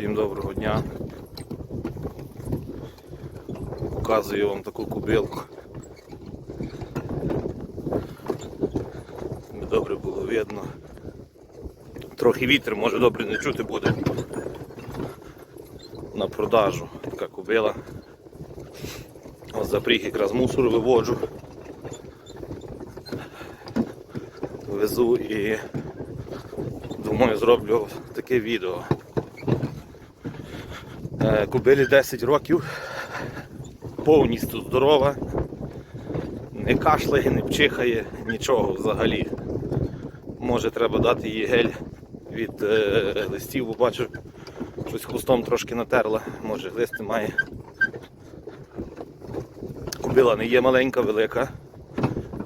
Всім доброго дня. Показую вам таку кубилку. Добре було видно. Трохи вітер, може добре не чути буде. На продажу така кубила. Ось запріг якраз мусор виводжу. Везу і думаю зроблю таке відео. Е, Кубилі 10 років, повністю здорова, не кашляє, не пчихає, нічого взагалі. Може треба дати їй гель від е, листів, бо бачу, щось хвостом трошки натерла, може листи має. Кубила не є маленька, велика.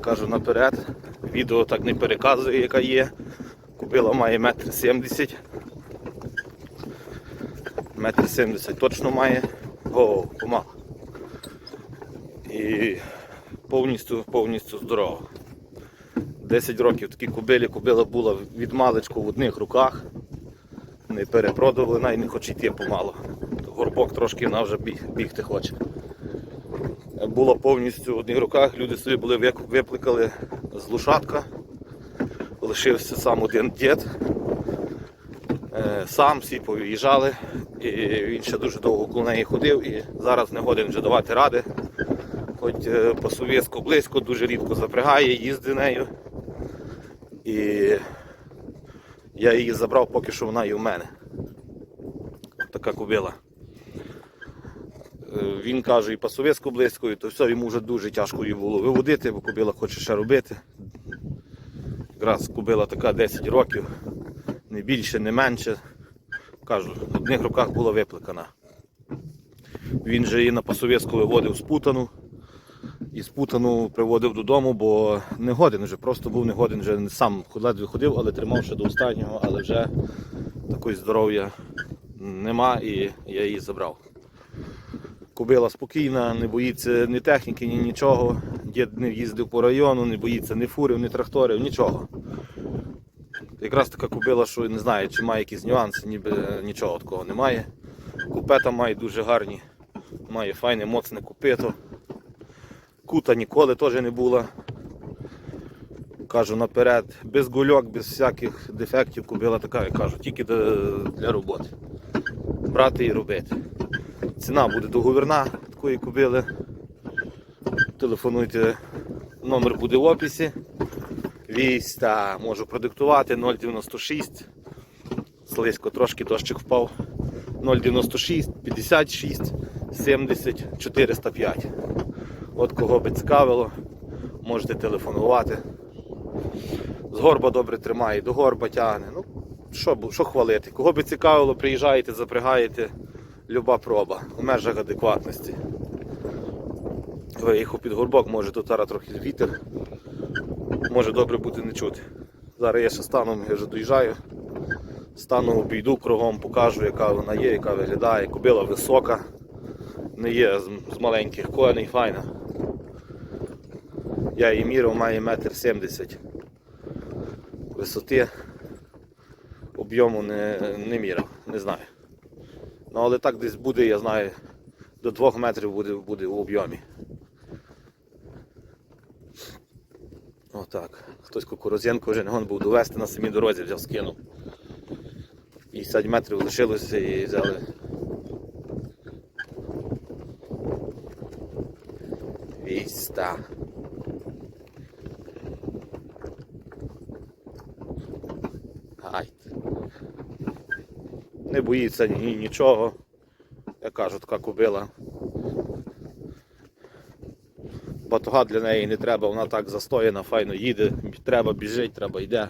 Кажу наперед. Відео так не переказує, яка є. Кубила має метр сімдесят. Метр сімдесят точно має. О, помал. І повністю повністю здорова. 10 років такі кубилі, кубила була від маличку в одних руках. Не перепродували, навіть не хоче йти помало. Горбок трошки вона вже біг, бігти хоче. Була повністю в одних руках, люди собі були вик- випликали з лошадка. Лишився сам один дід. Е, Сам всі повиїжджали, і він ще дуже довго коло неї ходив і зараз не годен вже давати ради. Хоч е, по совєтську близько, дуже рідко запрягає, їздить нею. І я її забрав, поки що вона і в мене. Така кубила. Е, Він каже, і по совєтську близько, і то все йому вже дуже тяжко її було виводити, бо кубила хоче ще робити. Якраз кубила така 10 років, не більше, не менше. Кажу, в одних руках була випликана. Він же її на Пасовєцьку виводив з путану. І з путану приводив додому, бо не годен вже, просто був не годен, вже сам ледве ходив, але тримав ще до останнього, але вже такої здоров'я нема і я її забрав. Кобила спокійна, не боїться ні техніки, ні нічого. Дід не їздив по району, не боїться ні фурів, ні тракторів, нічого. Якраз така кобила, що не знаю, чи має якісь нюанси, ніби нічого такого немає. Купета має дуже гарні, має файне, моцне купито. Кута ніколи теж не була. Кажу наперед, без гульок, без всяких дефектів кобила така, я кажу, тільки для- роботи. Брати і робити. Ціна буде договірна такої кобили. Телефонуйте, номер буде в описі. Вісь та можу продиктувати 096. Слизько трошки дощик впав. 096 56 70 405. От кого би цікавило, можете телефонувати. З горба добре тримає, до горба тягне. Ну, що, що хвалити? Кого би цікавило, приїжджаєте, запрягаєте, люба проба у межах адекватності. Виїхав під горбок, може тут зараз трохи вітер, може добре буде не чути. Зараз я ще станом, я вже доїжджаю. Стану обійду кругом, покажу, яка вона є, яка виглядає. Кобила висока, не є з, маленьких коней, файна. Я її міряв, має метр сімдесят висоти. Об'єму не, не міряв, не знаю. Ну але так десь буде, я знаю, до 2 метрів буде, буде в об'ємі. Отак. Хтось кукурузянку вже не гон був довести на самій дорозі, взяв скинув. 50 метрів лишилося і взяли. Віста. Гайд. Не боїться ні нічого. Я кажу, така кобила. Батога для неї не треба, вона так застояна, файно їде, треба біжить, треба йде.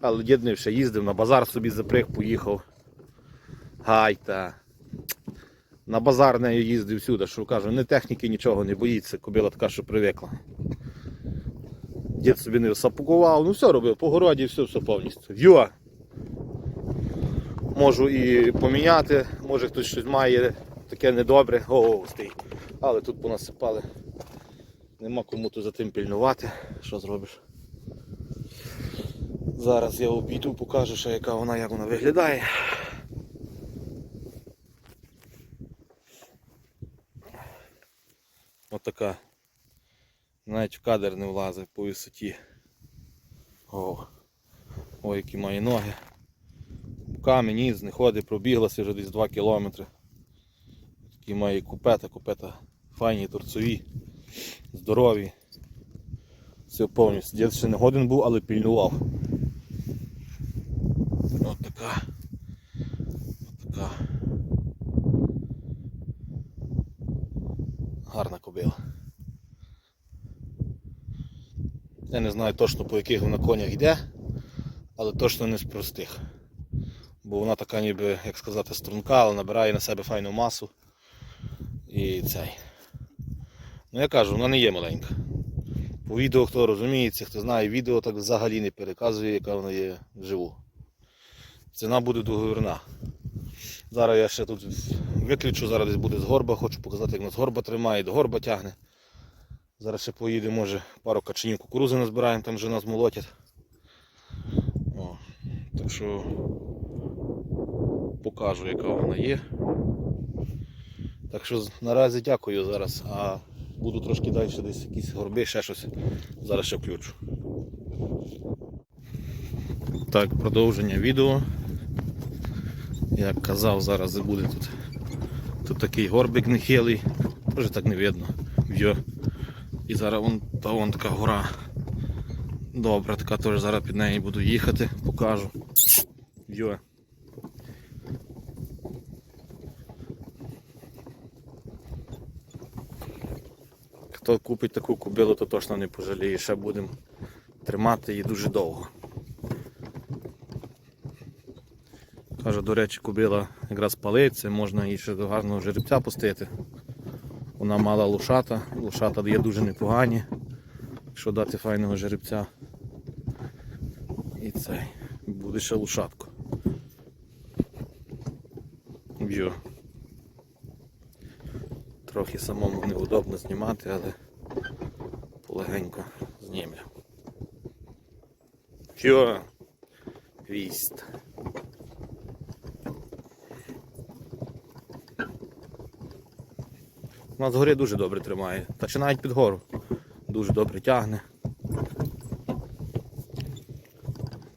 Але не ще їздив, на базар собі заприг, поїхав. Гайта. На базар нею їздив всюди, що кажу, не техніки нічого не боїться, кобила така, що привикла. Дід собі не сапукував, ну все робив, по городі, все, все повністю. Йо! Можу і поміняти, може хтось щось має таке недобре. О, стій. Але тут понасипали. Нема кому тут за тим пільнувати, що зробиш. Зараз я обійду, покажу, що яка вона, як вона виглядає. Отака. Навіть в кадр не влазить по висоті. О, О, які має ноги. Камінь із не ходить, пробіглася вже десь 2 кілометри. Такі має купета, купета файні, торцові здорові. Все повністю. Дід ще не годин був, але пільнував. От така. От така. Гарна кобила. Я не знаю точно по яких вона конях йде, але точно не з простих. Бо вона така ніби, як сказати, струнка, але набирає на себе файну масу. І цей. Ну я кажу, вона не є маленька. По відео, хто розуміється, хто знає відео, так взагалі не переказує, яка вона є вживу. Ціна буде договірна. Зараз я ще тут виключу, зараз десь буде з горба, хочу показати, як нас горба тримає, до горба тягне. Зараз ще поїде, може, пару качанів кукурузи назбираємо, там вже нас молотять. О, так що покажу, яка вона є. Так що наразі дякую зараз, а буду трошки далі десь якісь горби, ще щось. Зараз ще включу. Так, продовження відео. Як казав, зараз буде тут. Тут такий горбик нехилий, теж так не видно. Йо. І зараз вон, та вон така гора. Добре, така теж зараз під нею буду їхати, покажу. Йо. Хто купить таку кобилу, то точно не пожаліє. Ще будемо тримати її дуже довго. Каже, до речі, кобила якраз палиться, можна їй ще до гарного жеребця пустити. Вона мала лошата, лошата дає дуже непогані, якщо дати файного жеребця. І цей. Буде ще лошадку. Б'ю. Трохи самому неудобно знімати, але полегенько знімлю. Що? Віст. Вона згори дуже добре тримає. Та чи навіть під гору. Дуже добре тягне.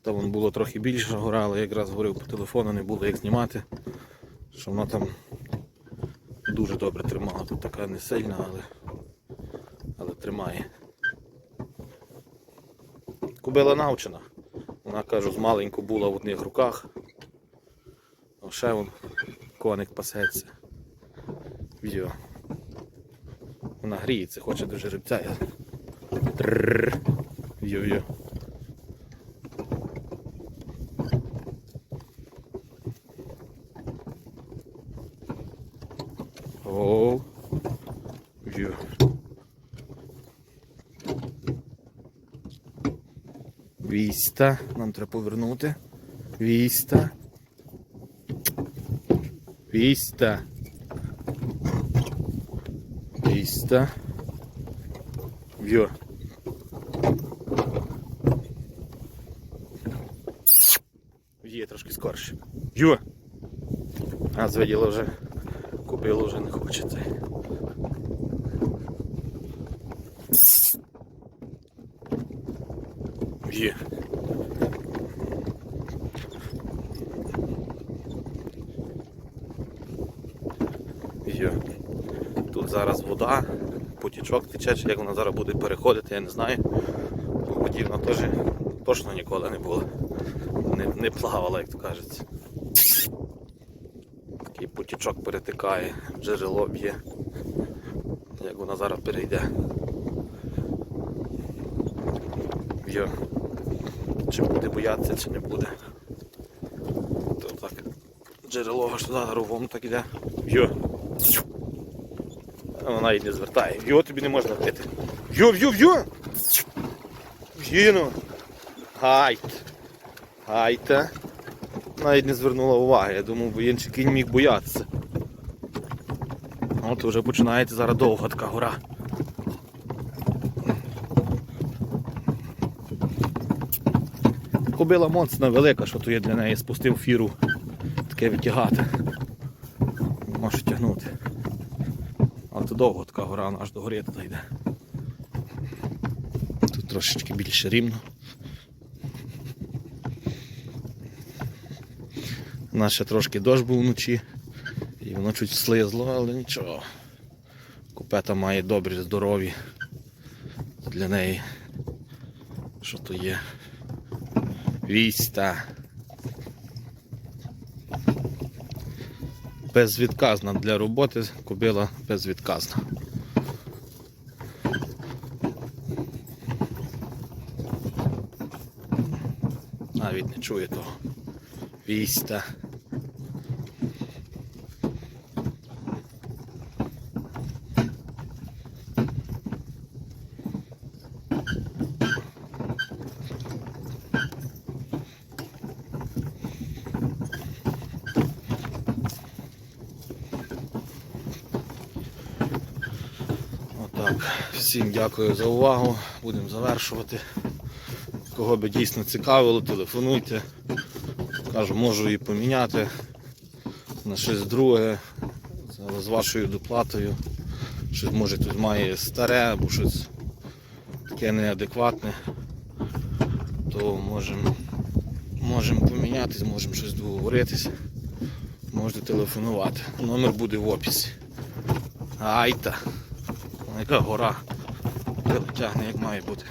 Та вон було трохи більше гора, але якраз говорив по телефону, не було як знімати. Що вона там дуже добре тримала. Тут така не сильна, але, але тримає. Кубила навчена. Вона кажу, з маленьку була в одних руках. А ще вон коник пасеться. Відео. Вона гріється, хоче до жеребця. Йо-йо. Оу. Йо. Віста. Нам треба повернути. Віста. Віста. Віста. В'йо. Є трошки скорше. В'йо. А звиділо вже. Купило вже не хоче цей. Є. Є. Тут зараз вода, потічок тече, як вона зараз буде переходити, я не знаю. Воді теж точно ніколи не була. Не, не плавала, як то кажеться. Такий потічок перетикає, джерело б'є. Як вона зараз перейде. Йо. Чи буде боятися, чи не буде. То так. Джерело аж туди ровом так іде. Йо. А Вона її не звертає. Йо тобі не можна пити. Йо, йо, йо! В'їну. Гайт. Гайта. Навіть не звернула уваги. Я думав, бо інший кінь міг боятися. От вже починається зараз довга така гора. Кобила моцна велика, що то є для неї, спустив фіру таке витягати. Може тягнути. А копати довго, така гора вона аж до гори туди йде. Тут трошечки більше рівно. У нас ще трошки дощ був вночі, і воно чуть слизло, але нічого. Купета має добрі, здорові для неї. Що то є? Віста. Безвідказна для роботи, кобила безвідказна. Навіть не чує того. Віста. Отак. Всім дякую за увагу. Будемо завершувати. Кого би дійсно цікавило, телефонуйте. Кажу, можу її поміняти на щось друге, з вашою доплатою. Щось може тут має старе або щось таке неадекватне, то можемо можемо помінятись, можемо щось договоритися. Можете телефонувати. Номер буде в описі. Айта. Яка гора. Тягне як має бути.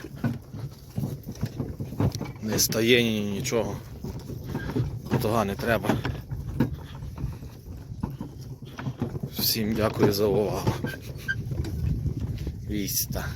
Не стає ні нічого. Того не треба. Всім дякую за увагу. Віста.